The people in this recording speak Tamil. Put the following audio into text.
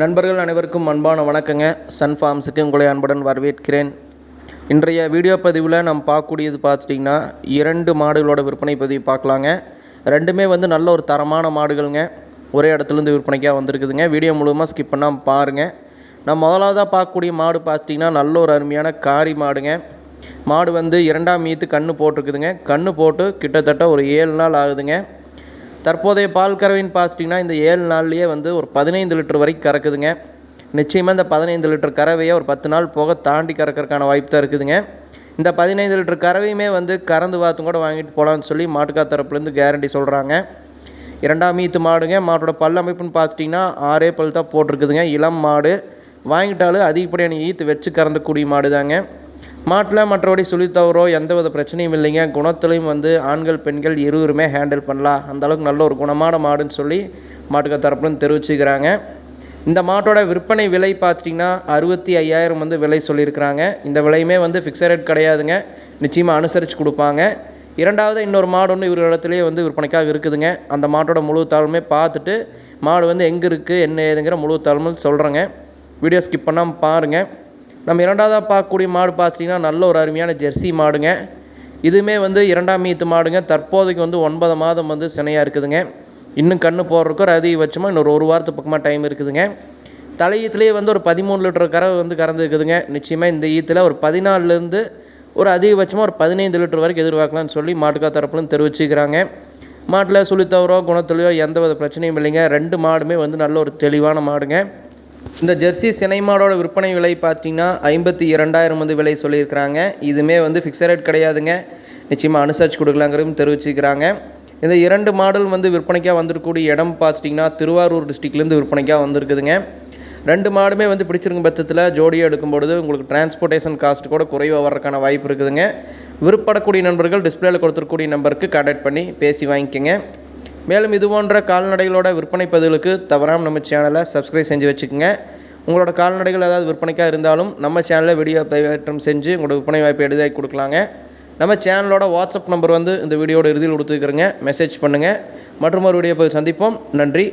நண்பர்கள் அனைவருக்கும் அன்பான வணக்கங்க. சன் ஃபார்ம்ஸுக்கு உங்களை அன்புடன் வரவேற்கிறேன். இன்றைய வீடியோ பதிவில் நம்ம பார்க்கக்கூடியது பார்த்துட்டிங்கன்னா இரண்டு மாடுகளோட விற்பனை பதிவு பார்க்கலாங்க. ரெண்டுமே வந்து நல்ல ஒரு தரமான மாடுகள்ங்க. ஒரே இடத்துலேருந்து விற்பனைக்காக வந்திருக்குதுங்க. வீடியோ முழுவதுமாக ஸ்கிப் பண்ணாமல் பாருங்கள் நம்ம முதலாவதாக பார்க்கக்கூடிய மாடு பார்த்துட்டிங்கன்னா நல்ல ஒரு அருமையான காரி மாடுங்க. மாடு வந்து இரண்டாம் மீத்து கன்று போட்டிருக்குதுங்க. கன்று போட்டு கிட்டத்தட்ட ஒரு ஏழு நாள் ஆகுதுங்க. தற்போதைய பால் கறவைன்னு பார்த்துட்டிங்கன்னா இந்த ஏழு நாள்லேயே வந்து ஒரு பதினைந்து லிட்டர் வரைக்கும் கறக்குதுங்க. நிச்சயமாக இந்த பதினைந்து லிட்டர் கறவையை ஒரு பத்து நாள் போக தாண்டி கறக்கறதுக்கான வாய்ப்பு தான் இருக்குதுங்க. இந்த பதினைந்து லிட்டர் கறவையுமே வந்து கறந்து பார்த்தும் கூட வாங்கிட்டு போகலான்னு சொல்லி மாட்டுக்கா தரப்புலேருந்து கேரண்டி சொல்கிறாங்க இரண்டாம் ஈத்து மாடுங்க. மாட்டோட பல் அமைப்புன்னு பார்த்துட்டிங்கன்னா ஆறே பல் தான் போட்டிருக்குதுங்க. இளம் மாடு. வாங்கிட்டாலும் அதிகப்படியான ஈத்து வச்சு கறந்தக்கூடிய மாடு தாங்க மாட்டில் மற்றபடி சுழி தவறோ எந்த வித பிரச்சனையும் இல்லைங்க. குணத்துலையும் வந்து ஆண்கள் பெண்கள் இருவருமே ஹேண்டில் பண்ணலாம். அந்தளவுக்கு நல்ல ஒரு குணமான மாடுன்னு சொல்லி மாட்டுக்க தரப்புலன்னு தெரிவிச்சுக்கிறாங்க. இந்த மாட்டோட விற்பனை விலை பார்த்துட்டிங்கன்னா அறுபத்தி ஐயாயிரம் வந்து விலை சொல்லியிருக்கிறாங்க. இந்த விலையுமே வந்து ஃபிக்ஸட் ரேட் கிடையாதுங்க. நிச்சயமாக அனுசரித்து கொடுப்பாங்க. இரண்டாவது இன்னொரு மாடு ஒன்று இவர் இடத்துலையே வந்து விற்பனைக்காக இருக்குதுங்க. அந்த மாட்டோட முழு தாளுமே பார்த்துட்டு மாடு வந்து எங்கே இருக்குது என்ன ஏதுங்கிற முழு தாழ்மல் சொல்கிறேங்க வீடியோ ஸ்கிப் பண்ணாமல் பாருங்கள் நம்ம இரண்டாவதாக பார்க்கக்கூடிய மாடு பார்த்துட்டிங்கன்னா நல்ல ஒரு அருமையான ஜெர்சி மாடுங்க. இதுவுமே வந்து இரண்டாம் மீத்து மாடுங்க. தற்போதைக்கு வந்து ஒன்பது மாதம் வந்து சினையாக இருக்குதுங்க. இன்னும் கன்று போடுறதுக்கு ஒரு அதிகபட்சமாக இன்னொரு ஒரு வாரத்துக்கு பக்கமாக டைம் இருக்குதுங்க. தலையீத்துலேயே வந்து ஒரு பதிமூணு லிட்டர் கறவை வந்து கறந்துருக்குதுங்க. நிச்சயமாக இந்த ஈத்தில் ஒரு பதினாலுலேருந்து ஒரு அதிகபட்சமாக ஒரு பதினைந்து லிட்டர் வரைக்கும் எதிர்பார்க்கலாம்னு சொல்லி மாட்டுக்கா தரப்புலன்னு தெரிவிச்சுக்கிறாங்க. மாட்டில் சுழித்தவரோ குணத்துலையோ எந்த வித பிரச்சனையும் இல்லைங்க. ரெண்டு மாடுமே வந்து நல்ல ஒரு தெளிவான மாடுங்க. இந்த ஜெர்சி சினை மாடோட விற்பனை விலை பார்த்தீங்கன்னா ஐம்பத்தி இரண்டாயிரம் வந்து விலை சொல்லியிருக்கிறாங்க. இதுவுமே வந்து ஃபிக்ஸட் ரேட் கிடையாதுங்க. நிச்சயமாக அனுசரித்து கொடுக்கலாங்கிறதும் தெரிவிச்சுக்கிறாங்க. இந்த இரண்டு மாடல் வந்து விற்பனைக்காக வந்திருக்கக்கூடிய இடம் பார்த்துட்டிங்கன்னா திருவாரூர் டிஸ்ட்ரிக்ட்லேருந்து விற்பனைக்காக வந்திருக்குதுங்க. ரெண்டு மாடுமே வந்து பிடிச்சிருக்கும் பட்சத்தில் ஜோடியாக எடுக்கும்பொழுது உங்களுக்கு டிரான்ஸ்போர்ட்டேஷன் காஸ்ட் கூட குறைவாக வர்றதுக்கான வாய்ப்பு இருக்குதுங்க. விருப்பப்படக்கூடிய நண்பர்கள் டிஸ்பிளேயில் கொடுத்துருக்கூடிய நம்பருக்கு கான்டாக்ட் பண்ணி பேசி வாங்கிக்கோங்க. மேலும் இது போன்ற கால்நடைகளோட விற்பனை பதிவுகளுக்கு தவறாமல் நம்ம சேனலை சப்ஸ்கிரைப் செஞ்சு வச்சுக்கோங்க. உங்களோட கால்நடைகள் ஏதாவது விற்பனைக்காக இருந்தாலும் நம்ம சேனலில் வீடியோ பதிவேற்றம் செஞ்சு உங்களோட விற்பனை வாய்ப்பு எளிதாக கொடுக்கலாங்க. நம்ம சேனலோட வாட்ஸ்அப் நம்பர் வந்து இந்த வீடியோட இறுதியில் கொடுத்துருக்குறேங்க. மெசேஜ் பண்ணுங்கள் மற்றும் ஒரு வீடியோ பதிவு சந்திப்போம். நன்றி.